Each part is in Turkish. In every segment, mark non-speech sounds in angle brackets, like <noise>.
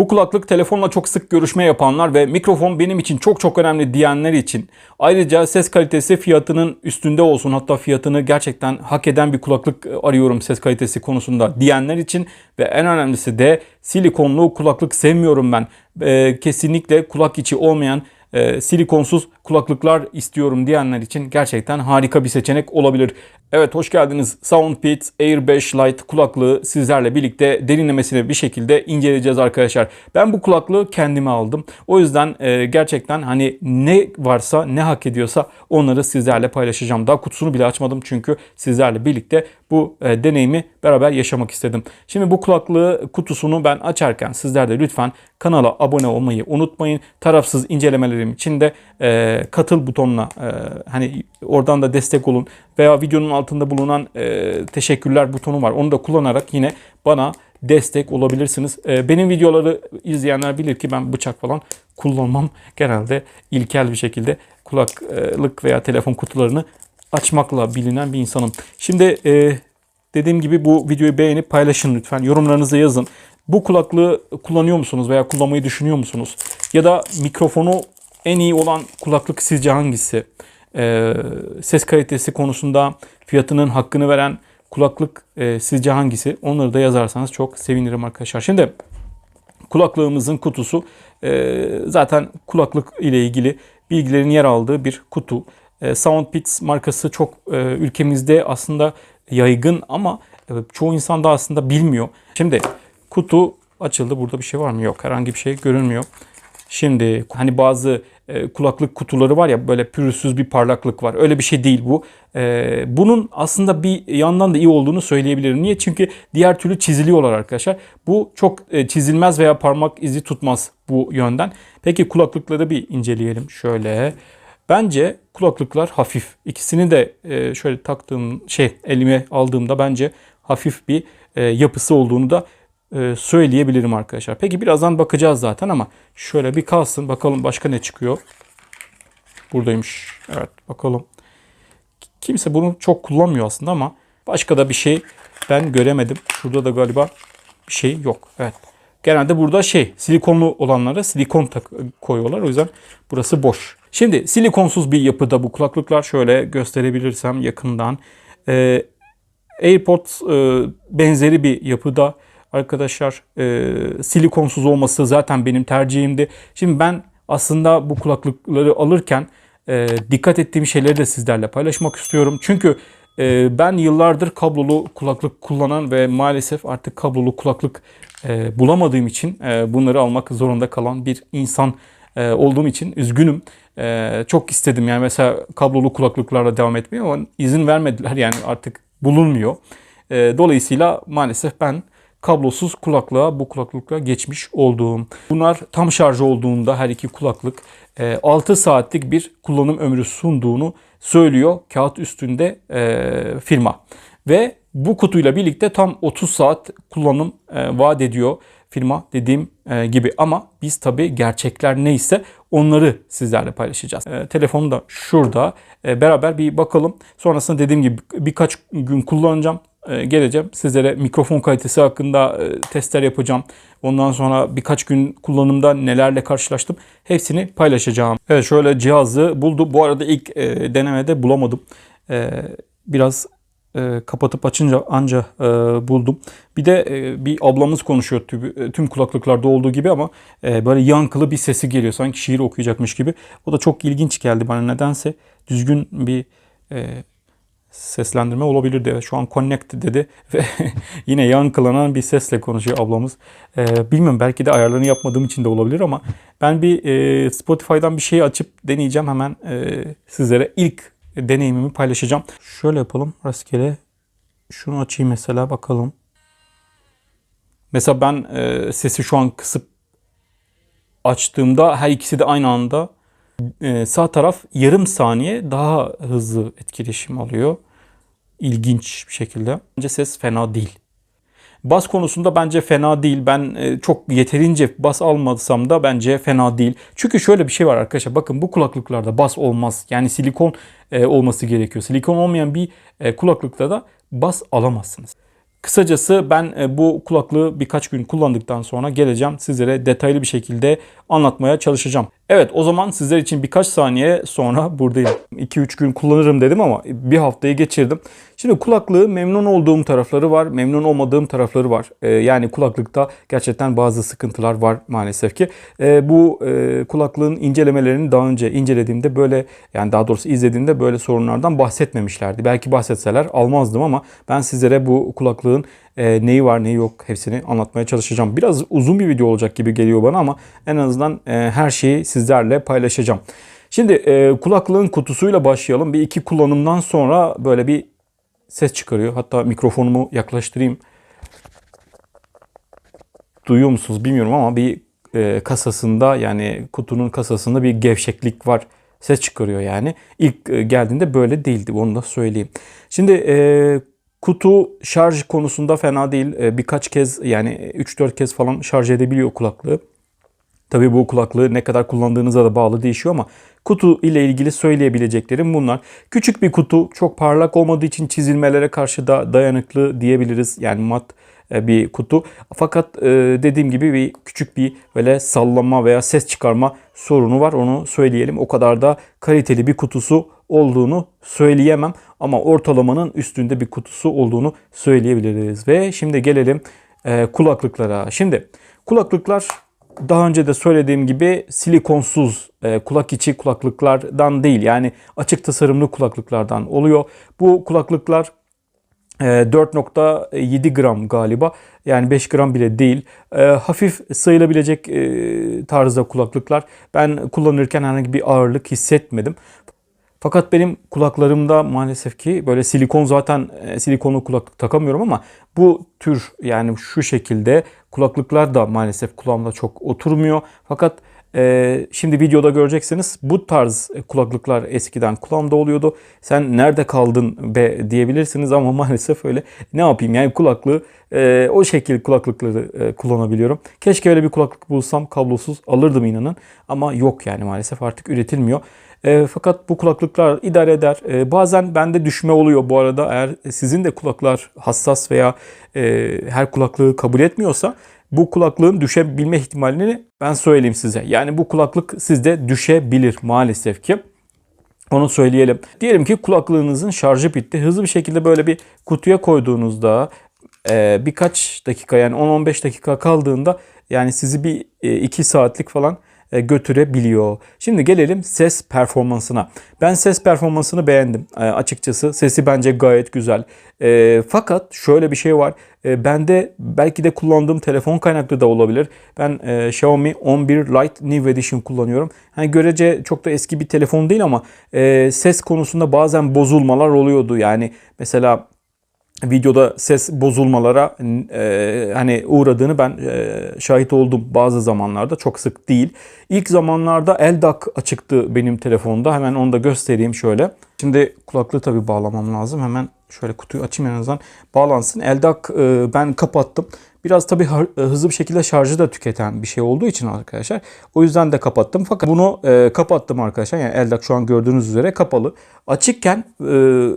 Bu kulaklık telefonla çok sık görüşme yapanlar ve mikrofon benim için çok çok önemli diyenler için ayrıca ses kalitesi fiyatının üstünde olsun hatta fiyatını gerçekten hak eden bir kulaklık arıyorum ses kalitesi konusunda diyenler için ve en önemlisi de silikonlu kulaklık sevmiyorum ben. Ee, kesinlikle kulak içi olmayan e, silikonsuz kulaklıklar istiyorum diyenler için gerçekten harika bir seçenek olabilir. Evet hoş geldiniz. Soundpit Air 5 Lite kulaklığı sizlerle birlikte derinlemesine bir şekilde inceleyeceğiz arkadaşlar. Ben bu kulaklığı kendime aldım. O yüzden e, gerçekten hani ne varsa ne hak ediyorsa onları sizlerle paylaşacağım. Daha kutusunu bile açmadım çünkü sizlerle birlikte bu e, deneyimi beraber yaşamak istedim. Şimdi bu kulaklığı kutusunu ben açarken sizler de lütfen kanala abone olmayı unutmayın. Tarafsız incelemelerim için de e, katıl butonuna e, hani oradan da destek olun veya videonun altında bulunan e, teşekkürler butonu var. Onu da kullanarak yine bana destek olabilirsiniz. E, benim videoları izleyenler bilir ki ben bıçak falan kullanmam. Genelde ilkel bir şekilde kulaklık veya telefon kutularını açmakla bilinen bir insanım. Şimdi e, dediğim gibi bu videoyu beğenip paylaşın lütfen. Yorumlarınızı yazın. Bu kulaklığı kullanıyor musunuz veya kullanmayı düşünüyor musunuz? Ya da mikrofonu en iyi olan kulaklık sizce hangisi? Ee, ses kalitesi konusunda fiyatının hakkını veren kulaklık e, sizce hangisi? Onları da yazarsanız çok sevinirim arkadaşlar. Şimdi kulaklığımızın kutusu e, zaten kulaklık ile ilgili bilgilerin yer aldığı bir kutu. E, Soundpits markası çok e, ülkemizde aslında yaygın ama e, çoğu insan da aslında bilmiyor. Şimdi kutu açıldı. Burada bir şey var mı? Yok. Herhangi bir şey görünmüyor. Şimdi hani bazı e, kulaklık kutuları var ya böyle pürüzsüz bir parlaklık var. Öyle bir şey değil bu. E, bunun aslında bir yandan da iyi olduğunu söyleyebilirim. Niye? Çünkü diğer türlü çiziliyorlar arkadaşlar. Bu çok e, çizilmez veya parmak izi tutmaz bu yönden. Peki kulaklıkları bir inceleyelim. Şöyle. Bence kulaklıklar hafif. İkisini de şöyle taktığım şey elime aldığımda bence hafif bir yapısı olduğunu da söyleyebilirim arkadaşlar. Peki birazdan bakacağız zaten ama şöyle bir kalsın bakalım başka ne çıkıyor. Buradaymış. Evet bakalım. Kimse bunu çok kullanmıyor aslında ama başka da bir şey ben göremedim. Şurada da galiba bir şey yok. Evet. Genelde burada şey silikonlu olanlara silikon tak koyuyorlar. O yüzden burası boş. Şimdi silikonsuz bir yapıda bu kulaklıklar şöyle gösterebilirsem yakından. Ee, AirPods e, benzeri bir yapıda arkadaşlar e, silikonsuz olması zaten benim tercihimdi. Şimdi ben aslında bu kulaklıkları alırken e, dikkat ettiğim şeyleri de sizlerle paylaşmak istiyorum. Çünkü e, ben yıllardır kablolu kulaklık kullanan ve maalesef artık kablolu kulaklık e, bulamadığım için e, bunları almak zorunda kalan bir insan e, olduğum için üzgünüm. E, çok istedim yani mesela kablolu kulaklıklarla devam etmeye ama izin vermediler yani artık bulunmuyor. E, dolayısıyla maalesef ben kablosuz kulaklığa bu kulaklıkla geçmiş olduğum. Bunlar tam şarj olduğunda her iki kulaklık 6 saatlik bir kullanım ömrü sunduğunu söylüyor kağıt üstünde e, firma. Ve bu kutuyla birlikte tam 30 saat kullanım e, vaat ediyor firma dediğim e, gibi. Ama biz tabi gerçekler neyse onları sizlerle paylaşacağız. E, telefonu da şurada. E, beraber bir bakalım. Sonrasında dediğim gibi birkaç gün kullanacağım. E, geleceğim. Sizlere mikrofon kalitesi hakkında e, testler yapacağım. Ondan sonra birkaç gün kullanımda nelerle karşılaştım. Hepsini paylaşacağım. Evet şöyle cihazı buldu. Bu arada ilk e, denemede bulamadım. Biraz kapatıp açınca anca buldum. Bir de bir ablamız konuşuyor tüm kulaklıklarda olduğu gibi ama böyle yankılı bir sesi geliyor. Sanki şiir okuyacakmış gibi. O da çok ilginç geldi bana nedense. Düzgün bir seslendirme olabilirdi. Şu an connect dedi <laughs> ve yine yankılanan bir sesle konuşuyor ablamız. Ee, bilmiyorum belki de ayarlarını yapmadığım için de olabilir ama ben bir e, Spotify'dan bir şey açıp deneyeceğim hemen e, sizlere ilk deneyimimi paylaşacağım. Şöyle yapalım rastgele. Şunu açayım mesela bakalım. Mesela ben e, sesi şu an kısıp açtığımda her ikisi de aynı anda sağ taraf yarım saniye daha hızlı etkileşim alıyor. İlginç bir şekilde. Bence ses fena değil. Bas konusunda bence fena değil. Ben e, çok yeterince bas almasam da bence fena değil. Çünkü şöyle bir şey var arkadaşlar. Bakın bu kulaklıklarda bas olmaz. Yani silikon e, olması gerekiyor. Silikon olmayan bir kulaklıkta da bas alamazsınız. Kısacası ben e, bu kulaklığı birkaç gün kullandıktan sonra geleceğim sizlere detaylı bir şekilde anlatmaya çalışacağım. Evet o zaman sizler için birkaç saniye sonra buradayım. 2-3 gün kullanırım dedim ama bir haftayı geçirdim. Şimdi kulaklığı memnun olduğum tarafları var, memnun olmadığım tarafları var. Ee, yani kulaklıkta gerçekten bazı sıkıntılar var maalesef ki. Ee, bu e, kulaklığın incelemelerini daha önce incelediğimde böyle yani daha doğrusu izlediğimde böyle sorunlardan bahsetmemişlerdi. Belki bahsetseler almazdım ama ben sizlere bu kulaklığın e, neyi var neyi yok hepsini anlatmaya çalışacağım. Biraz uzun bir video olacak gibi geliyor bana ama en azından e, her şeyi sizlerle paylaşacağım. Şimdi e, kulaklığın kutusuyla başlayalım. Bir iki kullanımdan sonra böyle bir ses çıkarıyor. Hatta mikrofonumu yaklaştırayım. Duyuyor musunuz bilmiyorum ama bir e, kasasında yani kutunun kasasında bir gevşeklik var. Ses çıkarıyor yani. İlk e, geldiğinde böyle değildi onu da söyleyeyim. Şimdi e, kutu şarj konusunda fena değil. E, birkaç kez yani 3-4 kez falan şarj edebiliyor kulaklığı. Tabii bu kulaklığı ne kadar kullandığınıza da bağlı değişiyor ama kutu ile ilgili söyleyebileceklerim bunlar. Küçük bir kutu, çok parlak olmadığı için çizilmelere karşı da dayanıklı diyebiliriz. Yani mat bir kutu. Fakat e, dediğim gibi bir küçük bir böyle sallama veya ses çıkarma sorunu var. Onu söyleyelim. O kadar da kaliteli bir kutusu olduğunu söyleyemem ama ortalamanın üstünde bir kutusu olduğunu söyleyebiliriz. Ve şimdi gelelim e, kulaklıklara. Şimdi kulaklıklar daha önce de söylediğim gibi silikonsuz e, kulak içi kulaklıklardan değil yani açık tasarımlı kulaklıklardan oluyor. Bu kulaklıklar 4.7 e, gram galiba. Yani 5 gram bile değil. E, hafif sayılabilecek e, tarzda kulaklıklar. Ben kullanırken herhangi bir ağırlık hissetmedim. Fakat benim kulaklarımda maalesef ki böyle silikon zaten e, silikonlu kulaklık takamıyorum ama bu tür yani şu şekilde kulaklıklar da maalesef kulağımda çok oturmuyor. Fakat e, şimdi videoda göreceksiniz bu tarz kulaklıklar eskiden kulağımda oluyordu. Sen nerede kaldın be diyebilirsiniz ama <laughs> maalesef öyle. Ne yapayım yani kulaklığı e, o şekil kulaklıkları e, kullanabiliyorum. Keşke öyle bir kulaklık bulsam kablosuz alırdım inanın. Ama yok yani maalesef artık üretilmiyor. E, fakat bu kulaklıklar idare eder. E, bazen bende düşme oluyor bu arada. Eğer sizin de kulaklar hassas veya e, her kulaklığı kabul etmiyorsa bu kulaklığın düşebilme ihtimalini ben söyleyeyim size. Yani bu kulaklık sizde düşebilir maalesef ki. Onu söyleyelim. Diyelim ki kulaklığınızın şarjı bitti. Hızlı bir şekilde böyle bir kutuya koyduğunuzda e, birkaç dakika yani 10-15 dakika kaldığında yani sizi bir 2 e, saatlik falan götürebiliyor. Şimdi gelelim ses performansına. Ben ses performansını beğendim e, açıkçası. Sesi bence gayet güzel. E, fakat şöyle bir şey var. E, bende belki de kullandığım telefon kaynaklı da olabilir. Ben e, Xiaomi 11 Lite New Edition kullanıyorum. Yani görece çok da eski bir telefon değil ama e, ses konusunda bazen bozulmalar oluyordu. Yani mesela videoda ses bozulmalara e, hani uğradığını ben e, şahit oldum bazı zamanlarda çok sık değil. İlk zamanlarda LDAC açıktı benim telefonda hemen onu da göstereyim şöyle. Şimdi kulaklığı tabii bağlamam lazım hemen şöyle kutuyu açayım en azından bağlansın. LDAC e, ben kapattım. Biraz tabii e, hızlı bir şekilde şarjı da tüketen bir şey olduğu için arkadaşlar. O yüzden de kapattım. Fakat bunu e, kapattım arkadaşlar. Yani LDAC şu an gördüğünüz üzere kapalı. Açıkken e,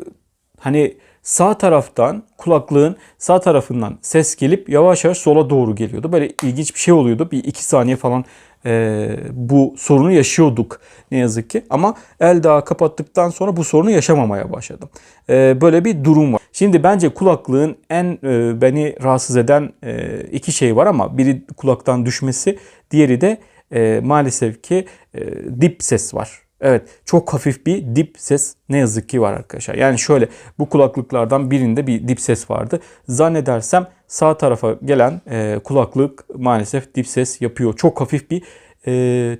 hani sağ taraftan kulaklığın sağ tarafından ses gelip yavaş yavaş sola doğru geliyordu. Böyle ilginç bir şey oluyordu. Bir iki saniye falan e, bu sorunu yaşıyorduk ne yazık ki. Ama el daha kapattıktan sonra bu sorunu yaşamamaya başladım. E, böyle bir durum var. Şimdi bence kulaklığın en e, beni rahatsız eden e, iki şey var ama biri kulaktan düşmesi, diğeri de e, maalesef ki e, dip ses var. Evet çok hafif bir dip ses ne yazık ki var arkadaşlar. Yani şöyle bu kulaklıklardan birinde bir dip ses vardı. Zannedersem sağ tarafa gelen e, kulaklık maalesef dip ses yapıyor. Çok hafif bir e,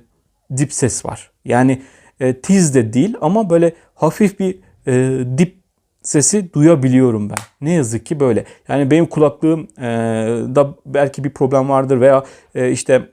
dip ses var. Yani e, tiz de değil ama böyle hafif bir e, dip sesi duyabiliyorum ben. Ne yazık ki böyle. Yani benim kulaklığım e, da belki bir problem vardır veya e, işte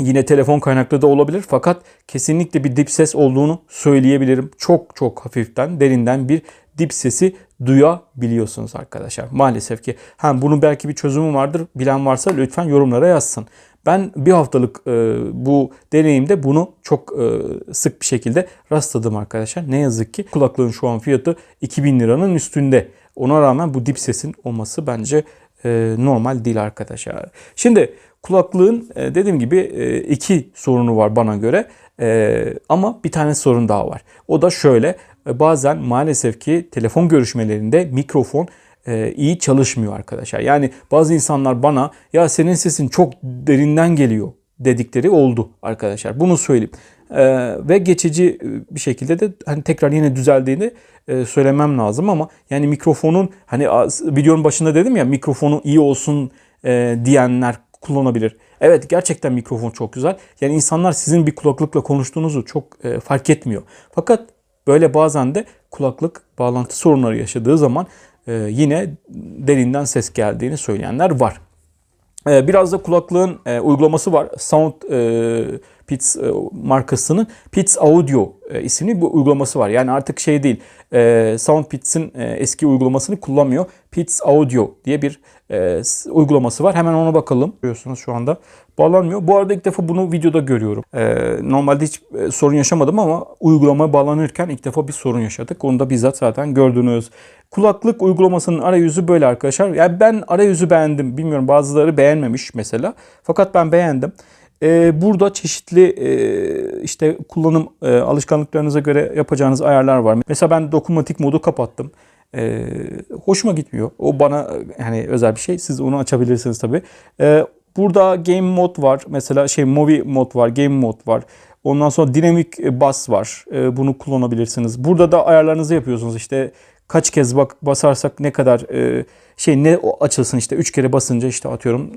Yine telefon kaynaklı da olabilir fakat kesinlikle bir dip ses olduğunu söyleyebilirim. Çok çok hafiften derinden bir dip sesi duyabiliyorsunuz arkadaşlar. Maalesef ki hem bunun belki bir çözümü vardır. Bilen varsa lütfen yorumlara yazsın. Ben bir haftalık e, bu deneyimde bunu çok e, sık bir şekilde rastladım arkadaşlar. Ne yazık ki kulaklığın şu an fiyatı 2000 liranın üstünde. Ona rağmen bu dip sesin olması bence e, normal değil arkadaşlar. Şimdi kulaklığın e, dediğim gibi e, iki sorunu var bana göre. E, ama bir tane sorun daha var. O da şöyle. bazen maalesef ki telefon görüşmelerinde mikrofon iyi çalışmıyor arkadaşlar. Yani bazı insanlar bana ya senin sesin çok derinden geliyor dedikleri oldu arkadaşlar. Bunu söyleyeyim. E, ve geçici bir şekilde de hani tekrar yine düzeldiğini e, söylemem lazım ama yani mikrofonun hani videonun başında dedim ya mikrofonu iyi olsun e, diyenler kullanabilir. Evet gerçekten mikrofon çok güzel. Yani insanlar sizin bir kulaklıkla konuştuğunuzu çok e, fark etmiyor. Fakat böyle bazen de kulaklık bağlantı sorunları yaşadığı zaman e, yine derinden ses geldiğini söyleyenler var. Ee, Biraz da kulaklığın e, uygulaması var. Sound e, Pits e, markasının Pits Audio e, isimli bir uygulaması var. Yani artık şey değil. E, Sound Pits'in e, eski uygulamasını kullanmıyor. Pits Audio diye bir e, uygulaması var. Hemen ona bakalım. Görüyorsunuz şu anda bağlanmıyor. Bu arada ilk defa bunu videoda görüyorum. E, normalde hiç e, sorun yaşamadım ama uygulamaya bağlanırken ilk defa bir sorun yaşadık. Onu da bizzat zaten gördünüz. Kulaklık uygulamasının arayüzü böyle arkadaşlar. Yani ben arayüzü beğendim. Bilmiyorum bazıları beğenmemiş mesela. Fakat ben beğendim. Ee, burada çeşitli e, işte kullanım e, alışkanlıklarınıza göre yapacağınız ayarlar var. Mesela ben dokunmatik modu kapattım. Ee, hoşuma gitmiyor. O bana e, yani özel bir şey. Siz onu açabilirsiniz tabii. Ee, burada game mod var. Mesela şey movie mod var, game mod var. Ondan sonra dinamik bas var. Ee, bunu kullanabilirsiniz. Burada da ayarlarınızı yapıyorsunuz. İşte kaç kez bak basarsak ne kadar e, şey ne o açılsın işte 3 kere basınca işte atıyorum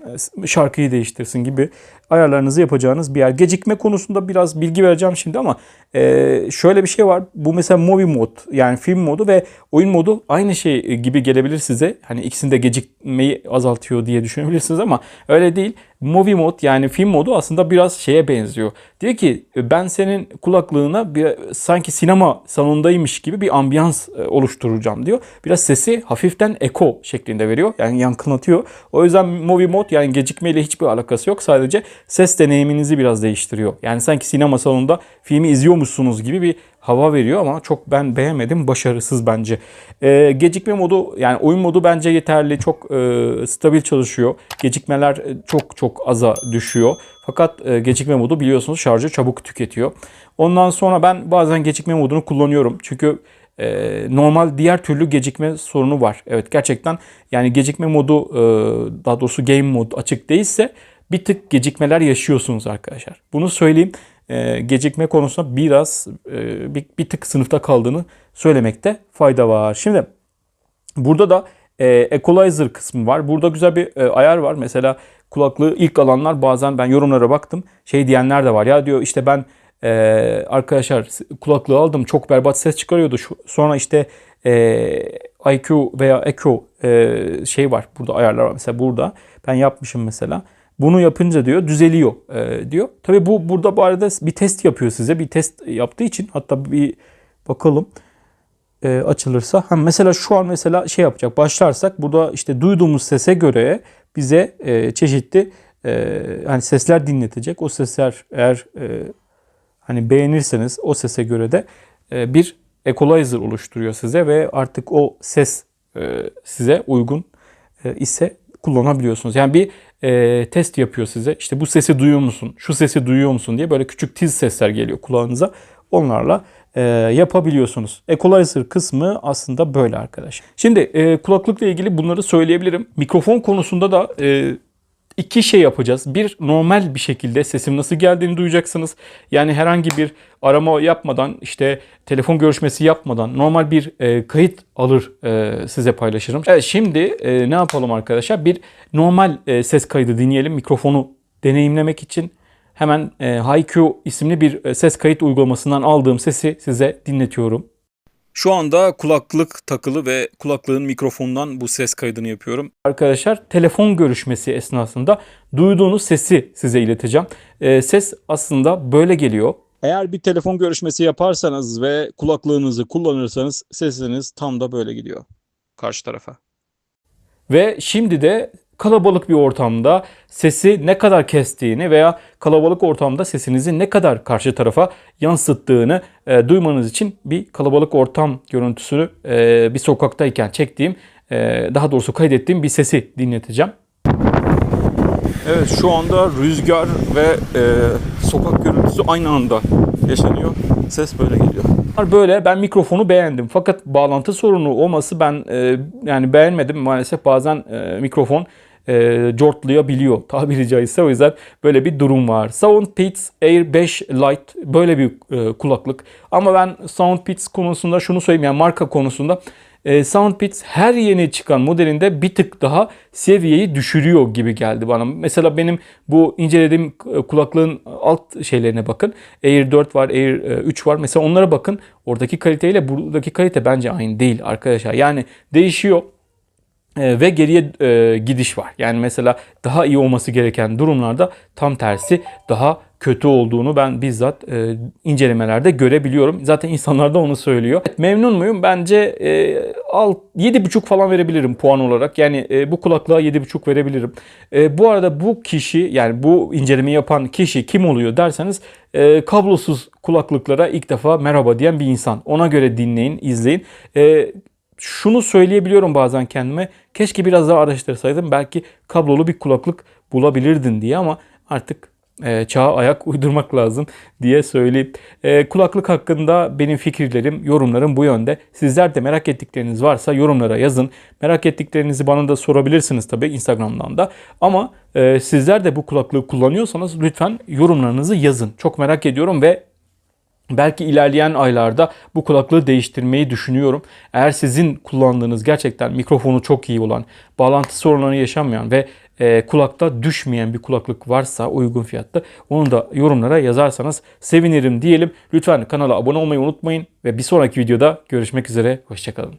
e, şarkıyı değiştirsin gibi ayarlarınızı yapacağınız bir yer. Gecikme konusunda biraz bilgi vereceğim şimdi ama e, şöyle bir şey var. Bu mesela movie mod yani film modu ve oyun modu aynı şey gibi gelebilir size. Hani ikisinde gecikmeyi azaltıyor diye düşünebilirsiniz ama öyle değil. Movie mod yani film modu aslında biraz şeye benziyor. Diyor ki ben senin kulaklığına bir sanki sinema salonundaymış gibi bir ambiyans e, oluşturacağım diyor. Biraz sesi hafiften eko şeklinde veriyor. Yani yankılatıyor. O yüzden movie mod yani gecikmeyle hiçbir alakası yok. Sadece ses deneyiminizi biraz değiştiriyor. Yani sanki sinema salonunda filmi izliyormuşsunuz gibi bir hava veriyor ama çok ben beğenmedim. Başarısız bence. Ee, gecikme modu yani oyun modu bence yeterli. Çok e, stabil çalışıyor. Gecikmeler e, çok çok aza düşüyor. Fakat e, gecikme modu biliyorsunuz şarjı çabuk tüketiyor. Ondan sonra ben bazen gecikme modunu kullanıyorum. Çünkü e, normal diğer türlü gecikme sorunu var. Evet gerçekten yani gecikme modu e, daha doğrusu game mod açık değilse bir tık gecikmeler yaşıyorsunuz arkadaşlar. Bunu söyleyeyim. E, gecikme konusunda biraz e, bir, bir tık sınıfta kaldığını söylemekte fayda var. Şimdi Burada da e, equalizer kısmı var. Burada güzel bir e, ayar var. Mesela kulaklığı ilk alanlar bazen ben yorumlara baktım. Şey diyenler de var. Ya diyor işte ben e, arkadaşlar kulaklığı aldım çok berbat ses çıkarıyordu. Şu, sonra işte e, IQ veya Echo e, şey var. Burada ayarlar var. Mesela burada ben yapmışım mesela. Bunu yapınca diyor düzeliyor e, diyor. Tabii bu burada bu arada bir test yapıyor size. Bir test yaptığı için hatta bir bakalım e, açılırsa. Ha, mesela şu an mesela şey yapacak. Başlarsak burada işte duyduğumuz sese göre bize e, çeşitli e, hani sesler dinletecek. O sesler eğer e, hani beğenirseniz o sese göre de e, bir equalizer oluşturuyor size ve artık o ses e, size uygun e, ise kullanabiliyorsunuz. Yani bir e, test yapıyor size. İşte bu sesi duyuyor musun? Şu sesi duyuyor musun diye böyle küçük tiz sesler geliyor kulağınıza. Onlarla e, yapabiliyorsunuz. Equalizer kısmı aslında böyle arkadaş. Şimdi e, kulaklıkla ilgili bunları söyleyebilirim. Mikrofon konusunda da e, iki şey yapacağız. Bir normal bir şekilde sesim nasıl geldiğini duyacaksınız. Yani herhangi bir arama yapmadan işte telefon görüşmesi yapmadan normal bir e, kayıt alır e, size paylaşırım. Evet şimdi e, ne yapalım arkadaşlar? Bir normal e, ses kaydı dinleyelim mikrofonu deneyimlemek için. Hemen e, HiQ isimli bir e, ses kayıt uygulamasından aldığım sesi size dinletiyorum. Şu anda kulaklık takılı ve kulaklığın mikrofonundan bu ses kaydını yapıyorum. Arkadaşlar telefon görüşmesi esnasında duyduğunuz sesi size ileteceğim. Ee, ses aslında böyle geliyor. Eğer bir telefon görüşmesi yaparsanız ve kulaklığınızı kullanırsanız sesiniz tam da böyle gidiyor karşı tarafa. Ve şimdi de kalabalık bir ortamda sesi ne kadar kestiğini veya kalabalık ortamda sesinizi ne kadar karşı tarafa yansıttığını e, duymanız için bir kalabalık ortam görüntüsünü e, bir sokaktayken çektiğim, e, daha doğrusu kaydettiğim bir sesi dinleteceğim. Evet şu anda rüzgar ve e, sokak görüntüsü aynı anda yaşanıyor. Ses böyle geliyor. Böyle ben mikrofonu beğendim fakat bağlantı sorunu olması ben e, yani beğenmedim maalesef bazen e, mikrofon e, cortlayabiliyor <laughs> tabiri caizse o yüzden böyle bir durum var. Soundpeats Air 5 Lite böyle bir e, kulaklık ama ben Soundpeats konusunda şunu söyleyeyim yani marka konusunda e, Soundpeats her yeni çıkan modelinde bir tık daha seviyeyi düşürüyor gibi geldi bana. Mesela benim bu incelediğim e, kulaklığın alt şeylerine bakın. Air 4 var, Air e, 3 var. Mesela onlara bakın. Oradaki kaliteyle buradaki kalite bence aynı değil arkadaşlar. Yani değişiyor. E, ve geriye e, gidiş var. Yani mesela daha iyi olması gereken durumlarda tam tersi daha kötü olduğunu ben bizzat e, incelemelerde görebiliyorum. Zaten insanlar da onu söylüyor. Memnun muyum? Bence e, alt 7.5 falan verebilirim puan olarak. Yani e, bu kulaklığa 7.5 verebilirim. E, bu arada bu kişi yani bu incelemeyi yapan kişi kim oluyor derseniz e, kablosuz kulaklıklara ilk defa merhaba diyen bir insan. Ona göre dinleyin, izleyin. Şunu söyleyebiliyorum bazen kendime. Keşke biraz daha araştırsaydım. Belki kablolu bir kulaklık bulabilirdin diye ama artık e, çağa ayak <laughs> uydurmak lazım diye söyleyip e, kulaklık hakkında benim fikirlerim, yorumlarım bu yönde. Sizler de merak ettikleriniz varsa yorumlara yazın. Merak ettiklerinizi bana da sorabilirsiniz tabii Instagram'dan da. Ama e, sizler de bu kulaklığı kullanıyorsanız lütfen yorumlarınızı yazın. Çok merak ediyorum ve Belki ilerleyen aylarda bu kulaklığı değiştirmeyi düşünüyorum. Eğer sizin kullandığınız gerçekten mikrofonu çok iyi olan, bağlantı sorunları yaşamayan ve e, kulakta düşmeyen bir kulaklık varsa uygun fiyatta onu da yorumlara yazarsanız sevinirim diyelim. Lütfen kanala abone olmayı unutmayın ve bir sonraki videoda görüşmek üzere. Hoşçakalın.